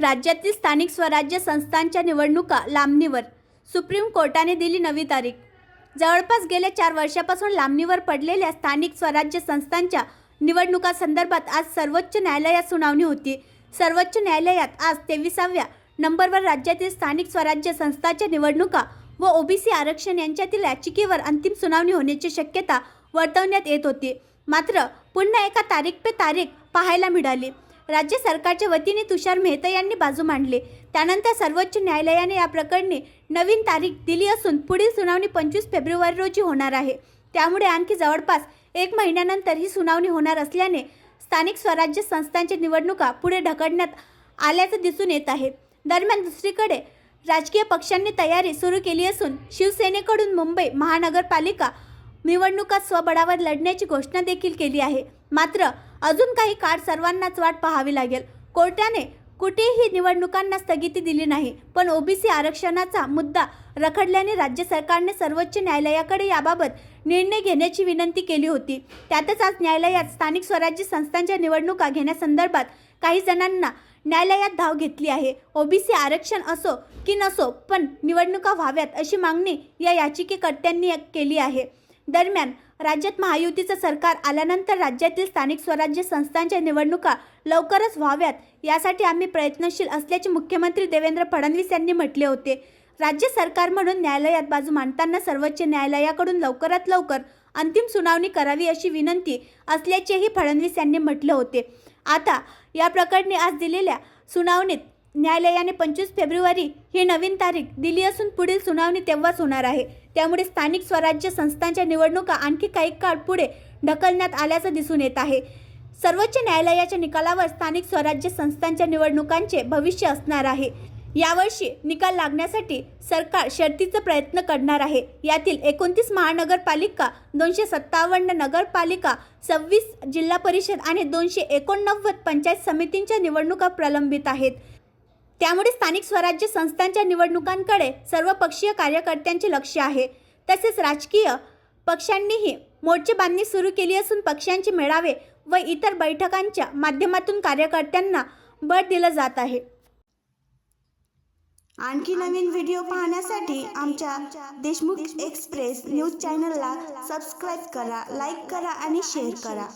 राज्यातील स्थानिक स्वराज्य संस्थांच्या निवडणुका लांबणीवर. सुप्रीम कोर्टाने दिली नवी तारीख. जवळपास गेल्या चार वर्षापासून लांबणीवर पडलेल्या स्थानिक स्वराज्य संस्थांच्या निवडणुकांसंदर्भात आज सर्वोच्च न्यायालयात सुनावणी होती. सर्वोच्च न्यायालयात आज तेविसाव्या नंबरवर राज्यातील स्थानिक स्वराज्य संस्थांच्या निवडणुका व ओबीसी आरक्षण यांच्यातील याचिकेवर अंतिम सुनावणी होण्याची शक्यता वर्तवण्यात येत होती. मात्र पुन्हा एका तारीख पे तारीख पाहायला मिळाली. राज्य सरकारच्या वतीने तुषार मेहता यांनी बाजू मांडली. त्यानंतर सर्वोच्च न्यायालयाने या प्रकरणी नवीन तारीख दिली असून पुढील सुनावणी पंचवीस फेब्रुवारी रोजी होणार आहे. त्यामुळे आणखी जवळपास एक महिन्यानंतर ही सुनावणी होणार असल्याने स्थानिक स्वराज्य संस्थांच्या निवडणुका पुढे ढकलण्यात आल्याचं दिसून येत आहे. दरम्यान दुसरीकडे राजकीय पक्षांनी तयारी सुरू केली असून शिवसेनेकडून मुंबई महानगरपालिका निवडणुका स्वबळावर लढण्याची घोषणा देखील केली आहे. मात्र अजून काही काळ सर्वांनाच वाट पाहावी लागेल. कोर्टाने कुठेही निवडणुकांना स्थगिती दिली नाही पण ओबीसी आरक्षणाचा मुद्दा रखडल्याने राज्य सरकारने सर्वोच्च न्यायालयाकडे याबाबत निर्णय घेण्याची विनंती केली होती. त्यातच आज न्यायालयात स्थानिक स्वराज्य संस्थांच्या निवडणुका घेण्यासंदर्भात काही जणांना न्यायालयात धाव घेतली आहे. ओबीसी आरक्षण असो की नसो पण निवडणुका व्हाव्यात अशी मागणी या याचिकेकर्त्यांनी केली आहे. दरम्यान राज्यात महायुतीचं सरकार आल्यानंतर राज्यातील स्थानिक स्वराज्य संस्थांच्या निवडणुका लवकरच व्हाव्यात यासाठी आम्ही प्रयत्नशील असल्याचे मुख्यमंत्री देवेंद्र फडणवीस यांनी म्हटले होते. राज्य सरकार म्हणून न्यायालयात बाजू मांडताना सर्वोच्च न्यायालयाकडून लवकरात लवकर अंतिम सुनावणी करावी अशी विनंती असल्याचेही फडणवीस यांनी म्हटले होते. आता या प्रकरणी आज दिलेल्या सुनावणीत न्यायालयाने पंचवीस फेब्रुवारी ही नवीन तारीख दिली असून पुढील सुनावणी तेव्हाच होणार आहे. त्यामुळे स्थानिक स्वराज्य संस्थांच्या निवडणुका आणखी काही काळ पुढे ढकलण्यात आल्याचं दिसून येत आहे. सर्वोच्च न्यायालयाच्या निकालावर स्थानिक स्वराज्य संस्थांच्या निवडणुकांचे भविष्य असणार आहे. यावर्षी निकाल लागण्यासाठी सरकार शर्तीचा प्रयत्न करणार आहे. यातील एकोणतीस महानगरपालिका दोनशे सत्तावन्न नगरपालिका सव्वीस जिल्हा परिषद आणि दोनशे एकोणनव्वद पंचायत समितींच्या निवडणुका प्रलंबित आहेत. त्यामुळे स्थानिक स्वराज्य संस्थांच्या निवडणुकांकडे सर्व पक्षीय कार्यकर्त्यांचे लक्ष आहे. तसेच राजकीय पक्षांनीही मोर्चे बांधणी सुरू केली असून पक्षांचे मेळावे व इतर बैठकांच्या माध्यमातून कार्यकर्त्यांना बळ दिलं जात आहे. आणखी नवीन व्हिडिओ पाहण्यासाठी आमच्या देशमुख एक्सप्रेस न्यूज चॅनलला सबस्क्राईब करा लाईक करा आणि शेअर करा.